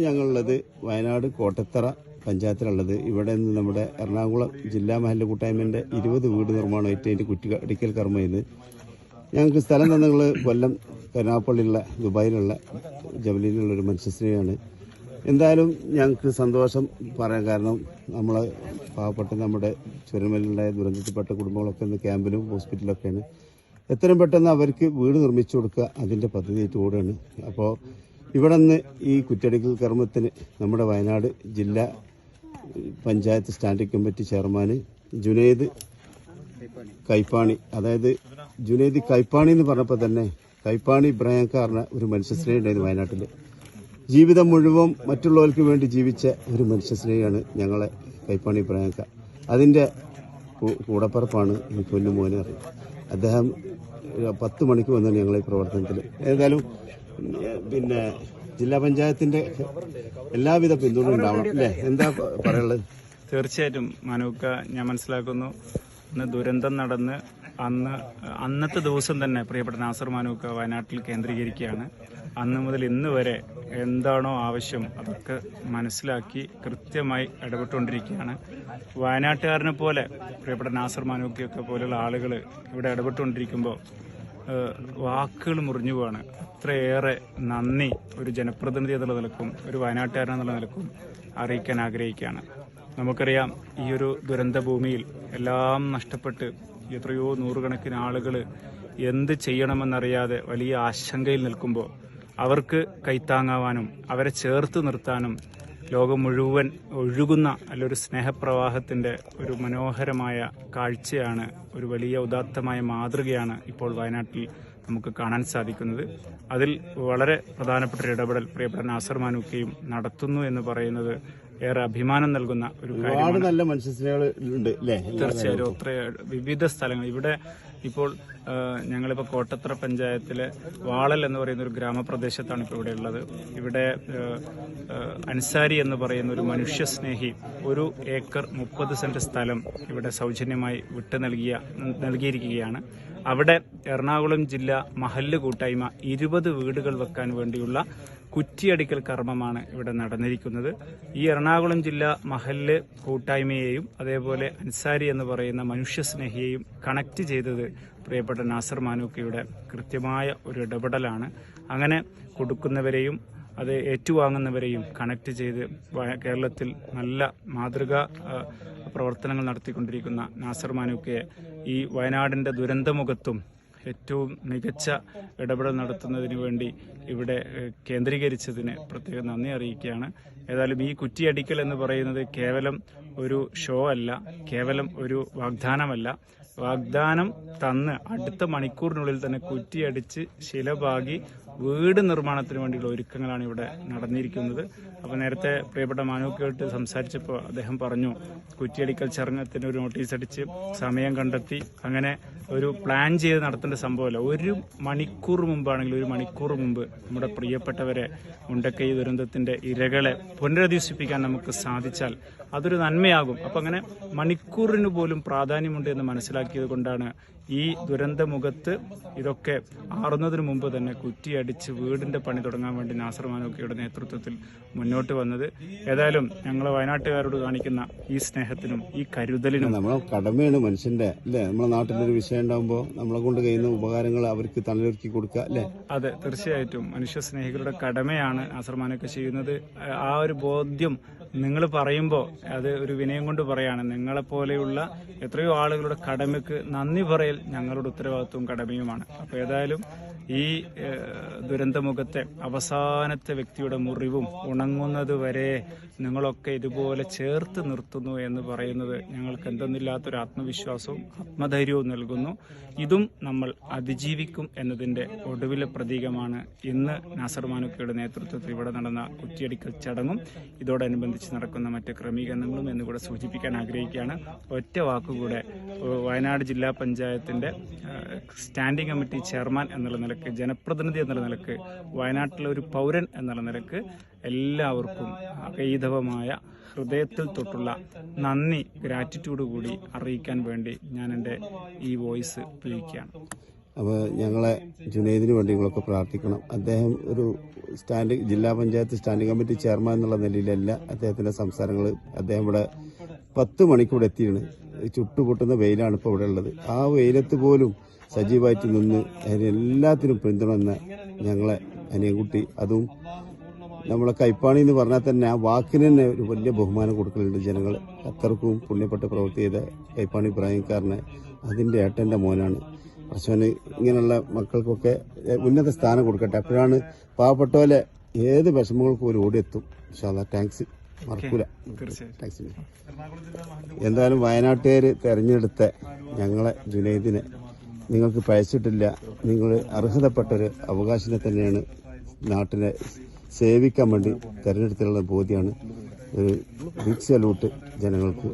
ഞങ്ങളുള്ളത് വയനാട് കോട്ടത്തറ പഞ്ചായത്തിലുള്ളത്. ഇവിടെ നിന്ന് നമ്മുടെ എറണാകുളം ജില്ലാ മഹല്ല കൂട്ടായ്മന്റെ ഇരുപത് വീട് നിർമ്മാണം ഏറ്റവും കുറ്റി അടിക്കൽ കർമ്മ ചെയ്ത് ഞങ്ങൾക്ക് സ്ഥലം തന്നങ്ങൾ കൊല്ലം കരുനാപ്പള്ളിയുള്ള ദുബായിലുള്ള ജബലിയിലുള്ള ഒരു മനുഷ്യസ്ത്രീയാണ് എന്തായാലും ഞങ്ങൾക്ക് സന്തോഷം പറയാൻ കാരണം നമ്മൾ പാവപ്പെട്ട നമ്മുടെ ചുരമലുണ്ടായ ദുരന്തത്തിൽപ്പെട്ട കുടുംബങ്ങളൊക്കെ ഇന്ന് ക്യാമ്പിലും ഹോസ്പിറ്റലൊക്കെയാണ് എത്രയും പെട്ടെന്ന് അവർക്ക് വീട് നിർമ്മിച്ചു കൊടുക്കുക അതിന്റെ പദ്ധതിയായിട്ട് ഓടുകയാണ്. അപ്പോൾ ഇവിടെ നിന്ന് ഈ കുറ്റടിക്കൽ കർമ്മത്തിന് നമ്മുടെ വയനാട് ജില്ലാ panchayat standing committee chairman Junaid Kaippani. അതായത് ജുനൈദ് കൈപ്പാണി എന്ന് പറഞ്ഞപ്പോൾ തന്നെ കൈപ്പാണി ഇബ്രാഹിംകാരന ഒരു മനുഷ്യസ്നേഹി ഉണ്ടായിരുന്നു വയനാട്ടിൽ ജീവിതം മുഴുവൻ മറ്റുള്ളവർക്ക് വേണ്ടി ജീവിച്ച ഒരു മനുഷ്യസ്നേഹിയാണ് ഞങ്ങളെ കൈപ്പാണി ഇബ്രാഹിംക. അതിന്റെ കൂടപ്പറപ്പാണ് ഈ പൊന്നുമോനെ അറിയുന്നത് അദ്ദേഹം പത്ത് മണിക്ക് വന്നാണ് ഞങ്ങളെ പ്രവർത്തനത്തിൽ ഏതായാലും പിന്നെ ജില്ലാ പഞ്ചായത്തിന്റെ എല്ലാവിധ പിന്തുണ ഉണ്ടാവണം അല്ലേ? എന്താ പറയുള്ളത് തീർച്ചയായിട്ടും മനൂക്ക ഞാൻ മനസ്സിലാക്കുന്നു. ഇന്ന് ദുരന്തം നടന്ന് അന്ന് അന്നത്തെ ദിവസം തന്നെ പ്രിയപ്പെട്ട നാസർ മാനൂക്ക വയനാട്ടിൽ കേന്ദ്രീകരിക്കുകയാണ്. അന്ന് മുതൽ ഇന്ന് വരെ എന്താണോ ആവശ്യം അതൊക്കെ മനസ്സിലാക്കി കൃത്യമായി ഇടപെട്ടുകൊണ്ടിരിക്കുകയാണ്. വയനാട്ടുകാരനെ പോലെ പ്രിയപ്പെട്ട നാസർ മാനൂക്കയൊക്കെ പോലെയുള്ള ആളുകൾ ഇവിടെ ഇടപെട്ടുകൊണ്ടിരിക്കുമ്പോൾ വാക്കുകൾ മുറിഞ്ഞു പോവാണ്. അത്രയേറെ നന്ദി ഒരു ജനപ്രതിനിധി എന്നുള്ള നിലക്കും ഒരു വയനാട്ടുകാരൻ എന്നുള്ള നിലക്കും അറിയിക്കാൻ ആഗ്രഹിക്കുകയാണ്. നമുക്കറിയാം ഈ ഒരു ദുരന്ത ഭൂമിയിൽ എല്ലാം നഷ്ടപ്പെട്ട് എത്രയോ നൂറുകണക്കിന് ആളുകൾ എന്ത് ചെയ്യണമെന്നറിയാതെ വലിയ ആശങ്കയിൽ നിൽക്കുമ്പോൾ അവർക്ക് കൈത്താങ്ങാവാനും അവരെ ചേർത്ത് നിർത്താനും ലോകം മുഴുവൻ ഒഴുകുന്ന അല്ലൊരു സ്നേഹപ്രവാഹത്തിന്റെ ഒരു മനോഹരമായ കാഴ്ചയാണ് ഒരു വലിയ ഉദാത്തമായ മാതൃകയാണ് ഇപ്പോൾ വയനാട്ടിൽ നമുക്ക് കാണാൻ സാധിക്കുന്നത്. അതിൽ വളരെ പ്രധാനപ്പെട്ട ഒരു ഇടപെടൽ പ്രിയപ്പെട്ട നാസർ മാനൂക്കയും നടത്തുന്നു എന്ന് പറയുന്നത് ഏറെ അഭിമാനം നൽകുന്ന ഒരു ഒരുപാട് നല്ല മനുഷ്യസ്നേഹികൾ ഉണ്ട് തീർച്ചയായും ഒത്ര വിവിധ സ്ഥലങ്ങൾ. ഇവിടെ ഇപ്പോൾ ഞങ്ങളിപ്പോൾ കോട്ടത്തറ പഞ്ചായത്തിലെ വാളൽ എന്ന് പറയുന്ന ഒരു ഗ്രാമപ്രദേശത്താണ് ഇപ്പോൾ ഇവിടെ ഉള്ളത്. ഇവിടെ അൻസാരി എന്ന് പറയുന്ന ഒരു മനുഷ്യസ്നേഹി ഒരു ഏക്കർ മുപ്പത് സെന്റ് സ്ഥലം ഇവിടെ സൗജന്യമായി വിട്ടു നൽകിയ നൽകിയിരിക്കുകയാണ്. അവിടെ എറണാകുളം ജില്ല മഹല്ല് കൂട്ടായ്മ ഇരുപത് വീടുകൾ വെക്കാൻ വേണ്ടിയുള്ള കുറ്റിയടിക്കൽ കർമ്മമാണ് ഇവിടെ നടന്നിരിക്കുന്നത്. ഈ എറണാകുളം ജില്ല മഹല്ല് കൂട്ടായ്മയെയും അതേപോലെ അൻസാരി എന്ന് പറയുന്ന മനുഷ്യസ്നേഹിയെയും കണക്ട് ചെയ്തത് പ്രിയപ്പെട്ട നാസർ മാനൂക്കയുടെ കൃത്യമായ ഒരു ഇടപെടലാണ്. അങ്ങനെ കൊടുക്കുന്നവരെയും അത് ഏറ്റുവാങ്ങുന്നവരെയും കണക്ട് ചെയ്ത് കേരളത്തിൽ നല്ല മാതൃകാ പ്രവർത്തനങ്ങൾ നടത്തിക്കൊണ്ടിരിക്കുന്ന നാസർ മാനൂക്കയെ ഈ വയനാടിന്റെ ദുരന്തമുഖത്തും ഏറ്റവും മികച്ച ഇടപെടൽ നടത്തുന്നതിന് വേണ്ടി ഇവിടെ കേന്ദ്രീകരിച്ചതിന് പ്രത്യേകം നന്ദി അറിയിക്കുകയാണ്. ഏതായാലും ഈ കുറ്റിയടിക്കൽ എന്ന് പറയുന്നത് കേവലം ഒരു ഷോ അല്ല കേവലം ഒരു വാഗ്ദാനമല്ല. വാഗ്ദാനം തന്ന് അടുത്ത മണിക്കൂറിനുള്ളിൽ തന്നെ കുറ്റിയടിച്ച് ശിലപാകി വീട് നിർമ്മാണത്തിന് വേണ്ടിയുള്ള ഒരുക്കങ്ങളാണ് ഇവിടെ നടന്നിരിക്കുന്നത്. അപ്പോൾ നേരത്തെ പ്രിയപ്പെട്ട മാനൂക്കായിട്ട് സംസാരിച്ചപ്പോൾ അദ്ദേഹം പറഞ്ഞു കുറ്റിയടിക്കൽ ചടങ്ങത്തിന് ഒരു നോട്ടീസ് അടിച്ച് സമയം കണ്ടെത്തി. അങ്ങനെ ഒരു പ്ലാൻ ചെയ്ത് നടത്തേണ്ട സംഭവമല്ല. ഒരു മണിക്കൂർ മുമ്പാണെങ്കിൽ ഒരു മണിക്കൂർ മുമ്പ് നമ്മുടെ പ്രിയപ്പെട്ടവരെ ഉണ്ടക്കൈ ദുരന്തത്തിന്റെ ഇരകളെ പുനരധിവസിപ്പിക്കാൻ നമുക്ക് സാധിച്ചാൽ അതൊരു നന്മയാകും. അപ്പം അങ്ങനെ മണിക്കൂറിന് പോലും പ്രാധാന്യമുണ്ട് എന്ന് മനസ്സിലാക്കിയത് കൊണ്ടാണ് ഈ ദുരന്തമുഖത്ത് ഇതൊക്കെ ആറുന്നതിന് മുമ്പ് തന്നെ കുറ്റിയടിച്ച് വീടിന്റെ പണി തുടങ്ങാൻ വേണ്ടി നാസർ മാനൂക്കയുടെ നേതൃത്വത്തിൽ മുന്നോട്ട് വന്നത്. ഏതായാലും ഞങ്ങൾ വയനാട്ടുകാരോട് കാണിക്കുന്ന ഈ സ്നേഹത്തിനും ഈ കരുതലിനും നമ്മളെ കടമയാണ് മനുഷ്യന്റെ അല്ലേ? നമ്മളെ നാട്ടിലൊരു വിഷയം ഉണ്ടാകുമ്പോൾ നമ്മളെ കൊണ്ട് കഴിയുന്ന ഉപകാരങ്ങൾ അവർക്ക് തണലൊരുക്കി കൊടുക്കുക അല്ലേ? അതെ തീർച്ചയായിട്ടും. മനുഷ്യ സ്നേഹികളുടെ കടമയാണ് നാസർമാനൊക്കെ ചെയ്യുന്നത്. ആ ഒരു ബോധ്യം നിങ്ങൾ പറയുമ്പോൾ അത് ഒരു വിനയം കൊണ്ട് പറയാണ്. നിങ്ങളെപ്പോലെയുള്ള എത്രയോ ആളുകളുടെ കടമയ്ക്ക് നന്ദി പറയൽ ഞങ്ങളുടെ ഉത്തരവാദിത്വവും കടമയുമാണ്. അപ്പോൾ ഏതായാലും ഈ ദുരന്തമുഖത്തെ അവസാനത്തെ വ്യക്തിയുടെ മുറിവും ഉണങ്ങുന്നത് വരെ നിങ്ങളൊക്കെ ഇതുപോലെ ചേർത്ത് നിർത്തുന്നു എന്ന് പറയുന്നത് ഞങ്ങൾക്ക് എന്തെന്നില്ലാത്തൊരു ആത്മവിശ്വാസവും ആത്മധൈര്യവും നൽകുന്നു. ഇതും നമ്മൾ അതിജീവിക്കും എന്നതിന്റെ ഒടുവിലെ പ്രതീകമാണ്. ഇന്ന് നാസർ മാനുക്കയുടെ നേതൃത്വത്തിൽ ഇവിടെ നടന്ന കുറ്റിയടിക്കൽ ചടങ്ങും ഇതോടനുബന്ധിച്ച് നടക്കുന്ന മറ്റ് ക്രമീകരണങ്ങളും എന്നുകൂടെ സൂചിപ്പിക്കാൻ ആഗ്രഹിക്കുകയാണ്. ഒറ്റ വാക്കുകൂടെ വയനാട് ജില്ലാ പഞ്ചായത്തിന്റെ സ്റ്റാൻഡിംഗ് കമ്മിറ്റി ചെയർമാൻ എന്നുള്ള നിലയ്ക്ക് ജനപ്രതിനിധി എന്നുള്ള നിലയ്ക്ക് വയനാട്ടിലെ ഒരു പൗരൻ എന്നുള്ള നിലയ്ക്ക് എല്ലാവർക്കും അകൈതവമായ ഹൃദയത്തിൽ തൊട്ടുള്ള നന്ദി ഗ്രാറ്റിറ്റ്യൂഡ് കൂടി അറിയിക്കാൻ വേണ്ടി ഞാൻ എന്റെ ഈ വോയിസ് ഉപയോഗിക്കുകയാണ്. അപ്പോൾ ഞങ്ങളെ ജുനൈദിന് വേണ്ടി നിങ്ങളൊക്കെ പ്രാർത്ഥിക്കണം. അദ്ദേഹം ഒരു സ്റ്റാൻഡ് ജില്ലാ പഞ്ചായത്ത് സ്റ്റാൻഡിംഗ് കമ്മിറ്റി ചെയർമാൻ എന്നുള്ള നിലയിലല്ല അദ്ദേഹത്തിന്റെ സംസാരങ്ങൾ. അദ്ദേഹം ഇവിടെ പത്ത് മണിക്കൂടെ എത്തിയാണ്. ചുട്ടുപൊട്ടുന്ന വെയിലാണ് ഇപ്പോൾ ഇവിടെ ഉള്ളത്. ആ വെയിലത്ത് പോലും സജീവമായിട്ട് നിന്ന് അതിന് എല്ലാത്തിനും പിന്തുണ എന്ന ഞങ്ങളെ അനിയൻകുട്ടി. അതും നമ്മളെ കൈപ്പാണി എന്ന് പറഞ്ഞാൽ തന്നെ ആ വാക്കിന് തന്നെ ഒരു വലിയ ബഹുമാനം കൊടുക്കലുണ്ട് ജനങ്ങൾ അത്രക്കും പുണ്യപ്പെട്ട് പ്രവർത്തി ചെയ്ത കൈപ്പാണി ഇബ്രാഹിംകാരനെ അതിന്റെ ഏട്ടന്റെ മോനാണ്. പശുവിന് ഇങ്ങനെയുള്ള മക്കൾക്കൊക്കെ ഉന്നത സ്ഥാനം കൊടുക്കട്ടെ. അപ്പോഴാണ് പാവപ്പെട്ടവരെ ഏത് വിഷമങ്ങൾക്കും ഒരു ഓടിയെത്തും. ഇൻഷാല്ലാ താങ്ക്സ് മറക്കൂല. താങ്ക്സ് എന്തായാലും വയനാട്ടുകാർ തെരഞ്ഞെടുത്ത ഞങ്ങളെ ജുനൈദിനെ നിങ്ങൾക്ക് പയച്ചിട്ടില്ല. നിങ്ങൾ അർഹതപ്പെട്ടൊരു അവകാശിനെ തന്നെയാണ് നാട്ടിനെ സേവിക്കാൻ വേണ്ടി തിരഞ്ഞെടുത്തിട്ടുള്ള ബോധ്യമാണ് ഒരു ബിഗ് സല്യൂട്ട് ജനങ്ങൾക്ക്.